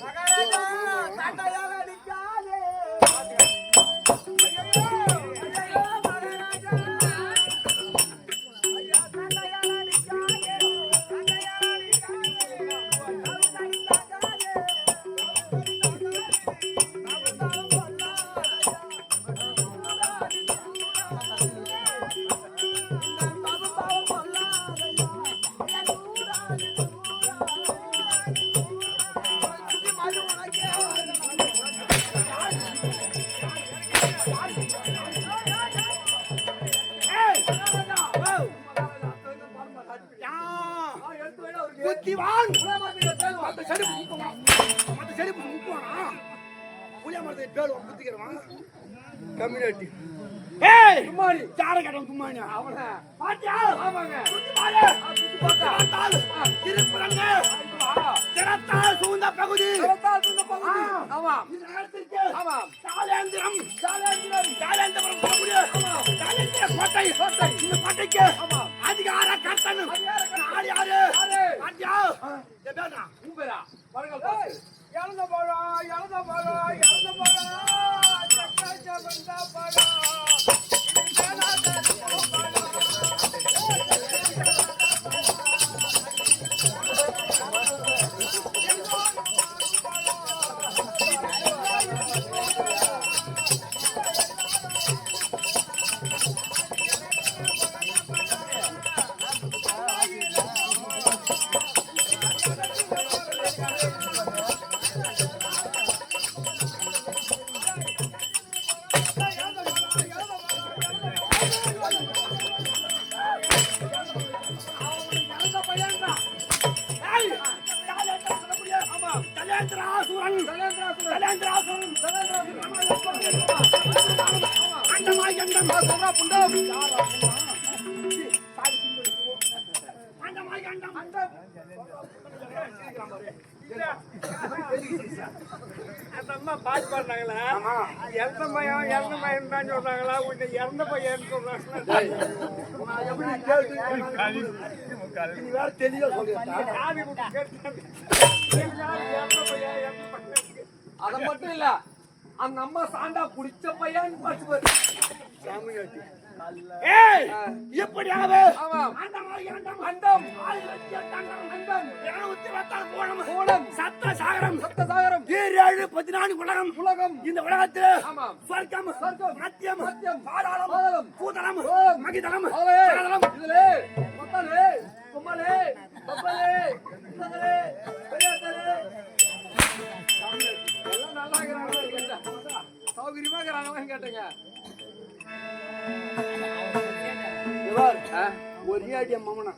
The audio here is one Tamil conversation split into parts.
மகாராஜா கம்யூனிட்டி ஏய்! குமாரி யார கேட்டான் குமாரி. அவன? பாத்தியா? ஆமாங்க. குமாரி பார்த்தால் திருப்புறங்க திறத்தால் சூழ்ந்த பகுதி. திறத்தால் சூழ்ந்த பகுதி. ஆமா. இந்த நேரத்திற்கு ஆமா. காலேந்திரம் காலேந்திரம் காலேந்திரம் பகுதி ஆமா. காலேந்திர கோட்டை. கோட்டை. இந்த கோட்டைக்கு ஆமா. அதிகார கர்த்தன். நாடு யாரு? பாத்தியா? என் பேரா உன் பேரா வரங்கள் பாத்து இழந்த பழம் இழந்த வந்த பழம் அந்த அம்மா பாட்டு இறந்த பையன் இறந்த பையன் தான் சொல்றாங்களா உன்னை இறந்த பையன் சொல்றாங்களா தெளிவா சொல்லிட்டா கேட்டு அத மட்டும் இல்ல அந்த அம்மா சாண்டா குடிச்ச பையன் பாட்டு பாரு. ஏய் எப்படியாவது அண்டம் இருநூத்தி இருபத்தாறு கோணம் கோணம். சத்த சாகரம் சப்த சாகரம் ஈரேழு பதினான்கு உலகம் உலகம் இந்த உலகத்தில். சொர்க்கம் சொர்க்கம். மத்தியம் மத்தியம். பாதாளம் பாதாளம். பூதளம். மகிதளம் சகலதளம். இதுலே, மொத்தலே, கும்மலே, பப்பலே, சுத்தலே, பெரியாத்தலே. எல்லாம் நல்லா இருக்கிறாங்களா கேட்டேன். சௌகரியமா இருக்கிறாங்களான்னு கேட்டேங்க இவர் ஆ, ஒரு ஏடி மமனா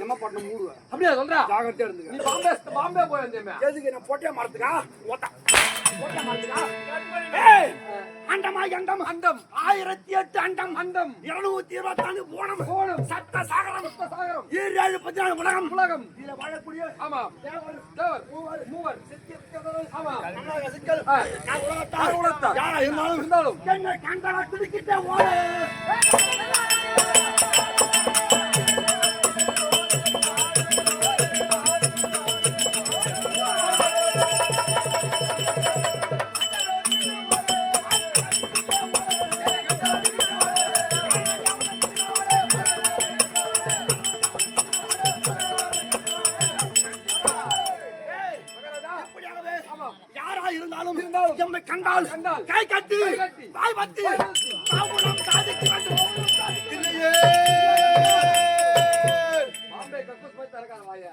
எம்ம பட்டணம் மூடுவ அப்படியா சொல்றா? ஜாகிரதையா நீ இருந்துக்க பாம்பே பாம்பே போய் வந்தேமே எதுக்கு நான் பொட்டைய மரத்துக்கா ஓட்டா. அண்டமாய் அண்டம் அண்டம். ஆயிரத்தி எட்டு அண்டம். அண்டம். இருநூத்தி இருபத்தாண்டு கோணம் கோணம். சத்த சாகரம் சப்த சாகரம் ஈரேழு பதினாலு உலகம். உலகம். இதுல வாழக்கூடிய ஆமா. தேவர், தேவர் மூவர், மூவர். ஆமா. சிக்கல், உலகத்தார். யாரா இருந்தாலும் இருந்தாலும். என்ன கண்டன துடிக்கிட்ட ஓடு. கண்டால் கண்டால் கை கட்டி வாய் பத்தி நாமும் சாதிக்க வேண்டும் இல்லையே. பாம்பே கக்கூஸ் போய் திறக்காத வாய.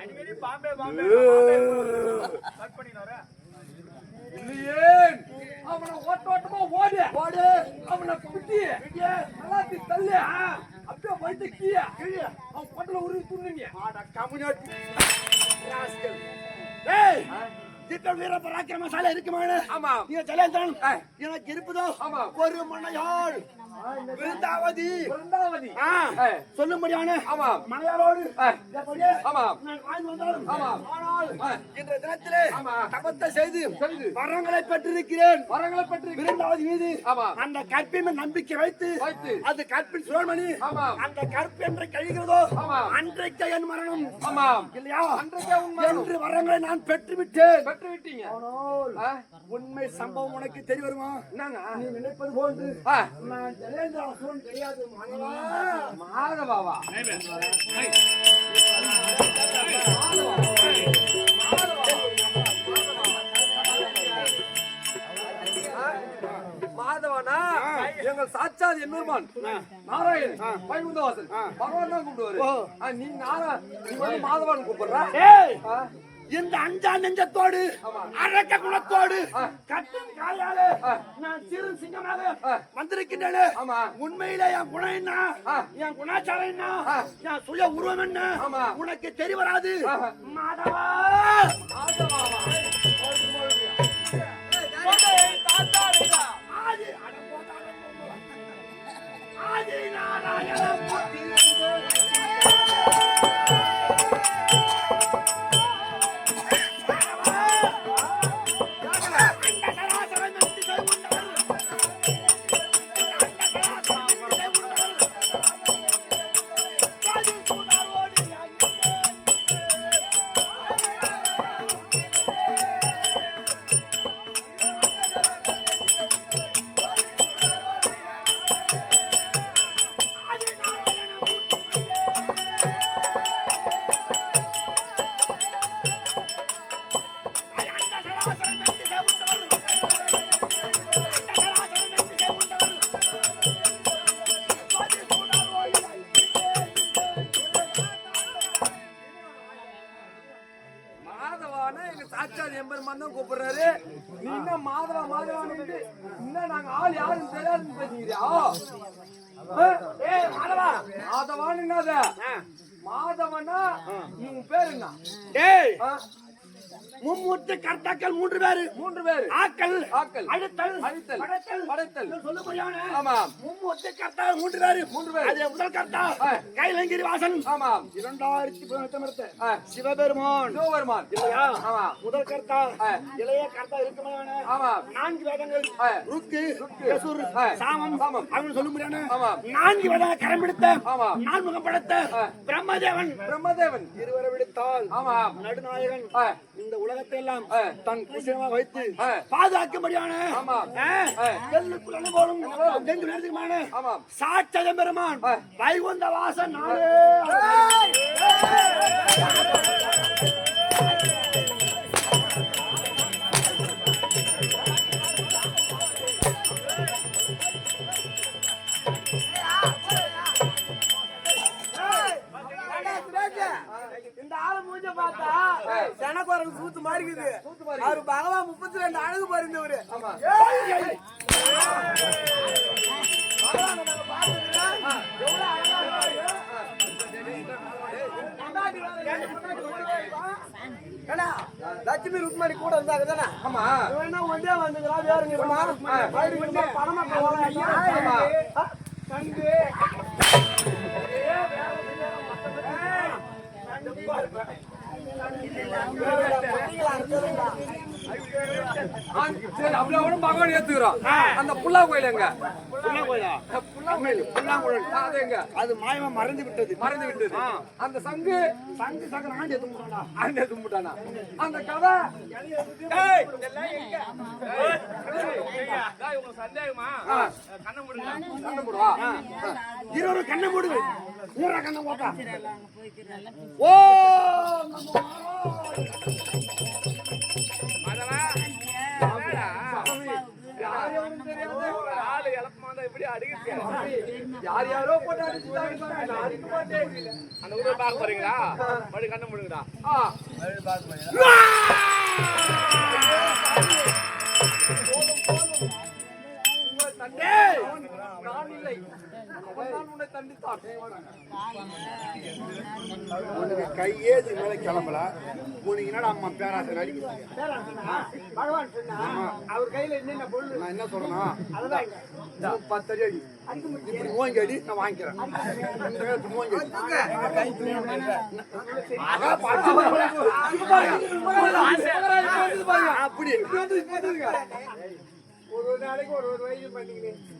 அடிக்கடி பாம்பே பாம்பே. கட் பண்ணிட்டு வரேன் இல்லையே. அவனை ஓட்ட ஓட்டமா ஓடு. ஓடு. அவனை பிடி நல்லாத்தி தள்ளு. அப்படியே வயிற்று கீழே. கீழே. அவன் பட்டல உருவி துண்ணுங்க. ஆட கம்யூனிட்டி ராஸ்கல். ஏய். திட்ட வீர பராக்கிரமசாலை இருக்குமானு ஆமா நீங்க ஜலேந்திரன் ஆ. எனக்கு இருப்பதோ ஆமா. ஒரு மண்ணையாள் விருந்தாவதி ஆ. சொல்லும்படியான ஆமாம் மலையாளோடு ஆ. எப்படியே ஆமாம் ஆமாம். ஆனால். இன்றைய தினத்திலே ஆமா. தபத்தை செய்து செய்து. வரங்களை பெற்றிருக்கிறேன் வரங்களை பற்றி விருந்தாவதி மீது ஆமாம். அந்த கற்பின் நம்பிக்கை வைத்து வைத்து. அது கற்பின் சுழமணி ஆமாம். அந்த கற்பு என்று கழிகிறதோ ஆமாம். அன்றைக்கு என் மரணம் ஆமாம் இல்லையா அன்றைக்கே. என்று வரங்களை நான் பெற்று விட்டேன் பெற்று விட்டீங்க ஆனால் ஆ? உண்மை சம்பவம் உனக்கு தெரிய வருமா என்னங்க நீ நினைப்பது போன்று. நான் மகவா மாதவாவா? மாதவனா? எங்கள் சாட்சாத் எம்பெருமான் நாராயணன் வைகுந்தவாசன் பகவான் தான் கூப்பிடுவாரு. நீ நாரா நீ வந்து மாதவன் கூப்பிடுற? இந்த அஞ்சா நெஞ்சத்தோடு அரக்க குணத்தோடு. கட்டும் காயாலே. நான் சிறு சிங்கமாக. வந்திருக்கின்றேனே ஆமா. உண்மையிலே என் குணம் என்ன. என் குணாச்சாரம் என்ன. என் சுய உருவம் என்ன ஆமா. உனக்கு தெரிய வராது ஆஹா. மாதவா என்னது மாதவனா உன் பேர் என்ன? மும்மூர்த்தி கர்த்தாக்கள் மூன்று பேரு மூன்று பேர் ஆக்கல் ஆக்கல். அழுத்தல் அழித்தல். படைத்தல் படைத்தல். சொல்லுபடியான ஆமாம் மும்மூர்த்தி கர்த்தா மூன்று பேரு மூன்று பேர். அதுல முதல் கர்த்தா. கைலங்கிரி வாசன் ஆமாம் இரண்டாயிரத்தி பதினெட்டு. சிவபெருமான் சிவபெருமான் இல்லையா ஆமா முதல் கர்த்தா. இளைய கர்த்தா இருக்குமான ஆமாம் நான்கு வேதங்கள். ருக்கு யசுர். சாமம் சாமம். அவன் சொல்லும்படியான ஆமாம். நான்கு வேத கரம் பிடித்த ஆமாம். நான்முகம் படைத்த. பிரம்மதேவன் பிரம்மதேவன் இருவரை விடுத்தால் ஆமாம் நடுநாயகன். இந்த உலகத்தை எல்லாம். தன் குஷமாக வைத்து. பாதுகாக்கும்படியான சாட்சத பெருமான். வைகுந்த வாசன் நாளே. லட்சுமி ருக்மணி கூட இருந்தாங்க தானே? ஆமா. இவன் என்ன ஒண்டியா வந்துங்கிறான் வேறுங்க இருப்பான். வயிறு வந்து பணமா. ஆ, சரி கூட பகவான் ஏத்துக்கிறோம் அந்த புல்லா கோயில் எங்க? அது எங்க? அது மாயமா மறந்து விட்டது. மறந்து விட்டது. அந்த சங்கு சங்கு சங்கர ஆண்டு எதுவும் போடா. அந்த தும்பிட்டானா? அந்த கதை ஆ. கண்ணை மூடுவா? இருவரும் கண்ணை மூடுது ஊரா கண்ணை போட்டா ஓ! யார் யாருன்னு தெரியாது. யார் யாரோ போட்டு. அந்த ஊரை பார்க்க போறீங்களா? மறுபடியும் கண்ணு முடுங்கடா. உனக்கு கையே இது மேல கிளம்பல. உனக்கு என்னடா அம்மா பேராசை பகவான் சொன்னா அவர் கையில என்னென்ன பொருள்? நான் என்ன சொல்றேன்னா இன்னும் பத்து அடி அடி. இப்படி மூங்கி அடி நான் வாங்கிக்கிறேன். அதான் அப்படி. ஒரு நாளைக்கு ஒரு ஒரு வயசு முன்னேற்றம்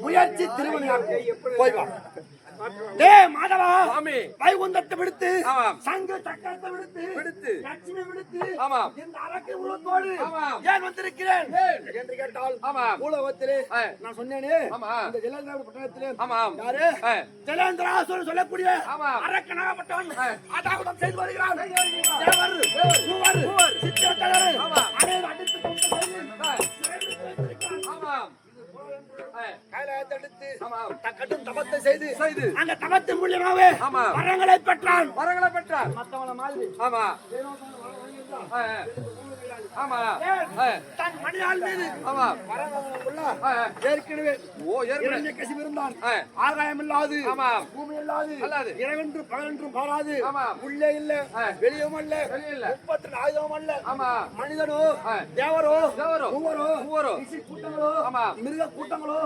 முயற்சி திருமணம் போய் வா டேய் மாதவா சாமி வைகுந்தத்தை விடுத்து. சங்க சக்கரத்தை விடுத்து விடுத்து. லட்சுமி விடுத்து ஆமாம். இந்த அரக்கு ஆமாம். ஏன் வந்திருக்கிறேன் என்று கேட்டால் ஆமாம். பூலோகத்திலே ஆ. நான் சொன்னேனே ஆமா. இந்த ஜலேந்திர பட்டணத்திலே ஆமாம். யாரு ஆ. ஜலேந்திராசுரன் சொல்லக்கூடிய ஆமாம். அரக்கனாகப்பட்டவன் ஆ. அதாகுதம் செய்து வருகிறான் தேவர் மூவர் சித்திரத்தலைவர் ஆமாம். அனைவரும் அடித்துக் கொண்டு அடுத்து ஆமாம். கட்டும் தபத்தை செய்து செய்து. அந்த தபத்தின் மூலியமாவே ஆமாம். வரங்களை பெற்றான் வரங்களை பெற்றார் மத்தவன மாதிரி ஆமா. ஆமா தன் மீது ஆமா. ஏற்கனவே ஓ ஏற்கனவே கசிவு இருந்தான். ஆகாயம் இல்லாது ஆமாம். பூமி இல்லாது அல்லாது. இரவென்று பகலென்றும் பாராது ஆமாம். உள்ளே இல்ல. வெளியும் அல்ல. முப்பத்தி ஆயுதம் அல்ல ஆமா மனிதனோ. தேவரோ தேவரோ, மூவரோ மூவரோ, கூட்டங்களோ ஆமாம். மிருக கூட்டங்களோ.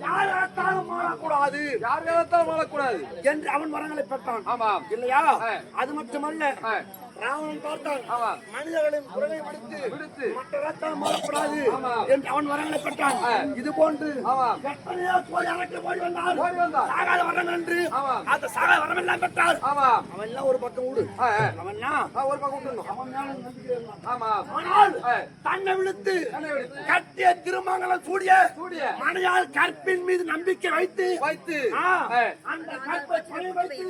யாராத்தாலும் மாறக்கூடாது யார் வேலத்தால் வாழக்கூடாது என்று அவன் வரங்களை பெற்றான் ஆமாம் இல்லையா. அது மட்டுமல்ல ராவணன் பார்த்தான். மனிதர்களின் குரலை விடுத்து விடுத்து. மற்ற ரத்தம் மாறக்கூடாது. என்று அவன் ஆ. இது போன்று. எத்தனையோ கோடி அரக்கு ஓடி வந்தார் ஓடி வந்தார். சாகாத வரம் என்று. அந்த சாகாத வரம் எல்லாம் பெற்றார் அவன் எல்லாம் ஒரு பக்கம் விடு. அவன் ஒரு பக்கம் விட்டுருணும். அவன். ஆமாம் ஆனால். தன்னை விழுத்து. கட்டிய திருமங்கலம் சூடிய சூடிய. மனையால் கற்பின் மீது நம்பிக்கை வைத்து வைத்து. அந்த கற்பை வைத்து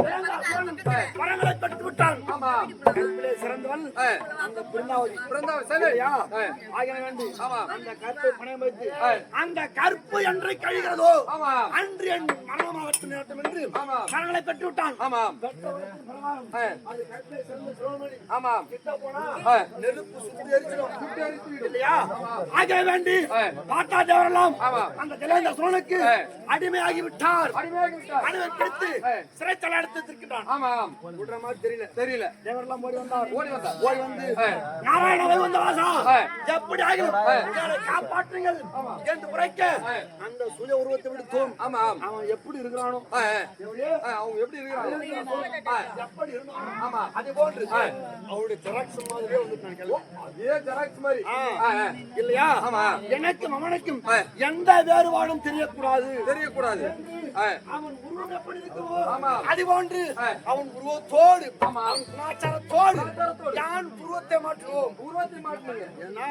தேவதாசுரன் வரங்களை பெற்று விட்டான் கற்பிலே சிறந்தவன். அந்த சரி சரியா? வேண்டி கற்பை பணம் வைத்து ஆ. அந்த கற்பு என்றை கழிகிறதோ அன்று என் மரணமாகட்டும் நேரட்டும் என்று ஆமாம். மரங்களை பெற்று விட்டான் ஆமாம் பெற்றவனுக்கு பிரகாரம் ஆ. அது கற்பை சிறந்த சிரோமணி ஆமாம் கிட்ட போனா ஆ. நெருப்பு சுட்டு எரிச்சிடும் இல்லையா ஆகிய வேண்டி ஆ. பாட்டா தேவரெல்லாம் ஆமாம். அந்த ஜலேந்திர சோழனுக்கு. அடிமையாகி விட்டார் அடிமையாகி விட்டார். ஆ. சிறைத்தலை எடுத்து இருக்கின்றான் விடுற மாதிரி தெரியல தெரியல. தேவரெல்லாம் ஓடி வந்தார் ஓடி வந்தார். ஓடி வந்து ஆ. நாராயண வைகுந்தவாசா ஆ. எப்படி ஆகிலும் எங்களை காப்பாற்றுங்கள் என்று உரைக்க ஆ. அந்த சுய உருவத்தை விடுத்தோம். ஆமாம் அவன் எப்படி இருக்கிறானோ. இருந்தானோ ஆமா. அதே போன்று. அவருடைய ஜெராக்ஸ் மாதிரியே வந்து அதே ஜெராக்ஸ் மாதிரி. இல்லையா? ஆமா. எனக்கும் அவனுக்கும். எந்த வேறுபாடும் தெரியக்கூடாது. தெரியக்கூடாது. அவன் உருவம் எப்படி இருக்குமோ ஆமா. அது போன்று ஆ. அவன் உருவத்தோடு. ஆமா. கலாச்சாரத்தோடு. யான் உருவத்தை மாற்றுவோம்? உருவத்தை மாட்டுங்க ஏன்னா.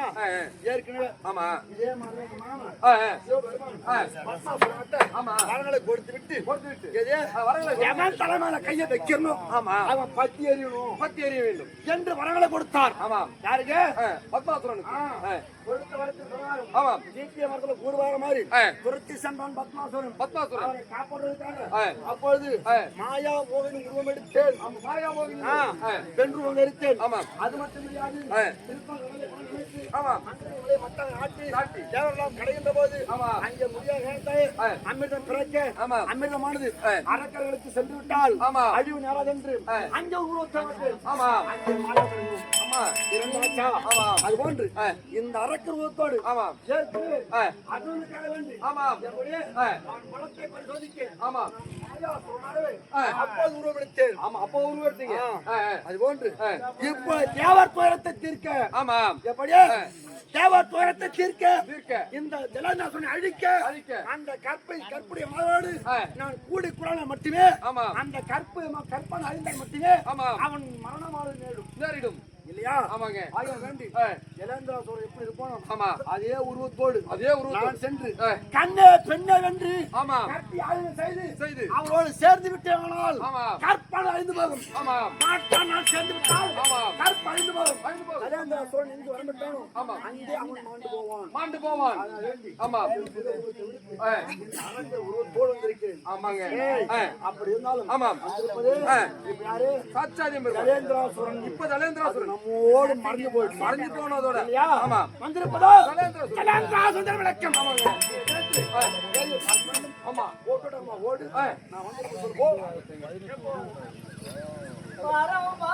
ஏற்கனவே ஆமா. இதே மாதிரி ஆமா. வரங்களை கொடுத்து விட்டு கொடுத்து விட்டு. எவன் தலைமையில கையை வைக்கணும் ஆமா. அவன் பத்தி எறியணும். பத்தி எறிய வேண்டும். என்று வரங்களை கொடுத்தார். ஆமாம் யாருக்கு? பத்மாசுரனுக்கு. ஆ. ஆ, கொடுத்த வரத்து பிரகாரம் ஆமாம் ஜீத்திய மரத்துல கூடுவார மாதிரி ஆ. துரத்தி சென்றான் பத்மாசுரன் பத்மாசுரன் அவரை காப்பாற்றுவதற்காக ஆ. அப்பொழுது. மாயா மோகினி உருவம் எடுத்தேன் மாயா மோகினி. ஆ. ஆ, பெண் உருவம் எடுத்தேன் ஆமாம். அது மட்டும் கிடையாது கடைகின்ற போது. அங்கே முடியாத. அமிர்தம் பிறக்க. அமிர்தமானது ஆ. அரக்கர்களுக்கு சென்று விட்டால். அழிவு நேராதென்று ஆ. அங்கே உருவத்தை அங்கே மாயா ஆமா. அது போன்று. இந்த அரக்கர் உருவத்தோடு ஆமாம் சேர்த்து ஆ. அர்ஜுனுக்காக வேண்டி ஆமாம் பரிசோதிக்க உருவம் எடுத்தேன் ஆமா. இப்ப தேவர் துயரத்தை தீர்க்க. தேவர் துயரத்தை தீர்க்க தீர்க்க. இந்த ஜலநாசனை அழிக்க அழிக்க. அந்த கற்பை கற்புடைய ஆ. நான் கூடி குழந்தை மட்டுமே ஆமாம். அந்த கற்பு கற்பனை அழிந்தால் மட்டுமே ஆமாம். அவன் மரணமாக நேடும் நேரிடும் இல்லையா ஆமாங்க ஆக வேண்டி. ஜலேந்திரா சோழர் எப்படி இருப்பானோ ஆமா அதே உருவத்தோடு அதே உருவத்தோடு. நான் சென்று. கண்ணே பெண்ணே வென்று ஆமா கற்பி ஆயுதம் செய்து செய்து. அவரோடு சேர்ந்து விட்டேனால் ஆமா. கற்பனை அழிந்து போகும் ஆமாம் மாட்டான் நான் சேர்ந்து விட்டால் ஆமாம். போகும். ஜலேந்திரா சோழன் இங்கு வரமாட்டானோ ஆமா. அங்கே அவன் மாண்டு போவான். மாண்டு போவான். ஆமா. உருவத்தோடு வந்திருக்கிறேன் ஆமாங்க. அப்படி இருந்தாலும் ஆமாம். வந்திருப்பது ஆ. இப்ப யாரு? சாட்சாதியம் பெறுவார். ஜலேந்திராசுரன் இப்ப ஜலேந்திராசுரன் நம்மோடு மறைஞ்சு போயிட்டு மறைஞ்சு போனதோட ஆமா. வந்திருப்பதோ? ஜலேந்திராசுரன் ஜலேந்திராசுரன் விளக்கம். ஆ, ஏய், ஆமா. ஓட்டுடமா ஓடு. நான் வந்து சொல்லு போ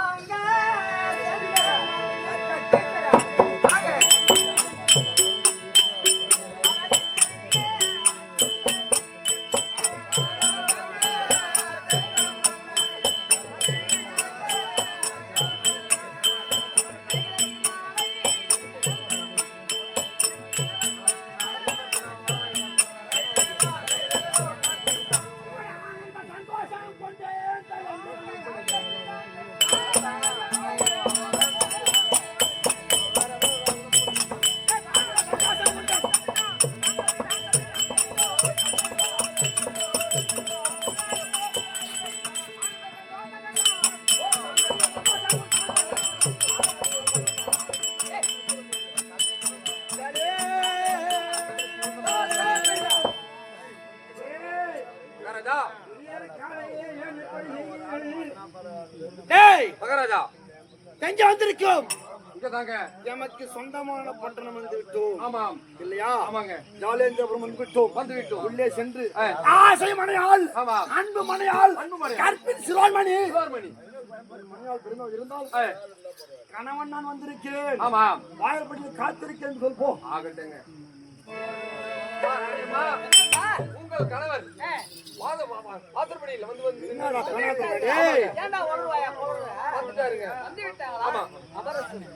தாங்க எமக்கு சொந்தமான பட்டணம் வந்து விட்டோம் ஆமாம். இல்லையா? ஆமாங்க. ஜாலேந்திரபுரம் வந்து விட்டோம் வந்து விட்டோம் உள்ளே சென்று. ஆசை மனையாள் ஆமா அன்பு மனையாள் அன்பு மனையாள். கற்பின் சிறுவான்மணி சிவார்மணி மனையாள் பெருமை இருந்தால் கணவன் நான் வந்திருக்கிறேன். ஆமாம். வாயற்படியில் காத்திருக்கேன் சொல் போ ஆகட்டுங்க உங்கள் கணவர். வாத வாசற்படியில் வந்து வந்து என்னடா கணக்கு டேய் வந்துட்டாருங்க. ஆமா மகாராஜா ஆ பெண்ணே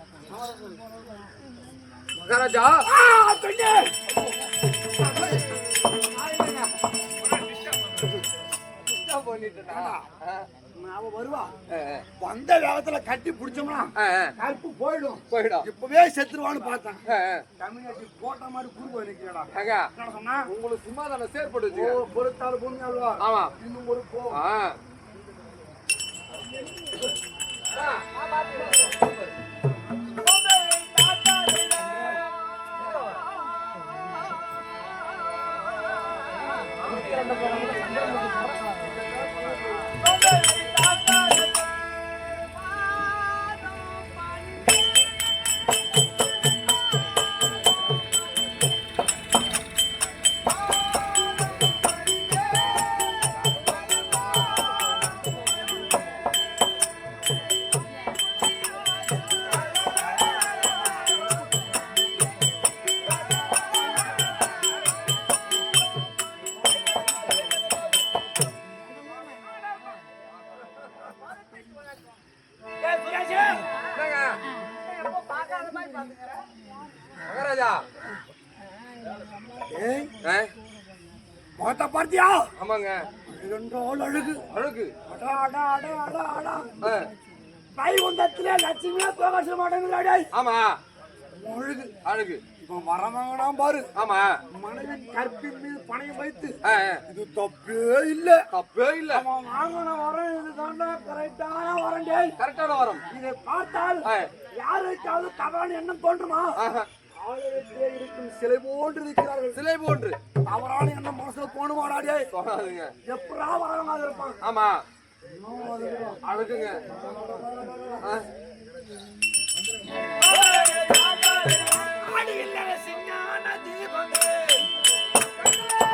பண்ணிட்டா அவ வருவா. வந்த வேகத்துல கட்டி பிடிச்சோம்னா கருப்பு போயிடும். போயிடும். இப்பவே செத்துருவான்னு பார்த்தேன். தமிழ்நாட்டு போட்ட மாதிரி குறுக்க நிக்கிறடா சொன்னா? உங்களுக்கு சும்மாதான செயற்பட்டு ஓ வச்சுக்க பொறுத்தாள் ஆழ்வா ஆமா. இன்னும் ஒரு போ. ஆமாங்க. ரெண்டோல் அழுகு. அழகு. அடா அடா அடா அடா அடா. ஆ, வைகுந்தத்திலே லட்சுமியா தோகாச மாட்டேங்கிறாடே ஆமா. அழுகு. அழகு. இவன் வரவங்கடா பாரு. ஆமா. மனைவி கற்பின் மீது பணையம் வைத்து. இது தப்பே இல்ல. தப்பே இல்ல. அவன் வாங்கின வரம் இது தாண்டா கரெக்டான வரம் டேய். கரெக்டான வரம். இதை பார்த்தால் யாருக்காவது தவறான எண்ணம் தோன்றுமா. ஆயிரத்திலே இருக்கும் சிலை போன்று இருக்கிறார்கள் சிலை போன்று தவறான எண்ணம் மனசுல தோணுமாடா டேய் சொல்லாதுங்க எப்படா வரவங்க இருப்பான் ஆமா. அழகுங்க இல்லை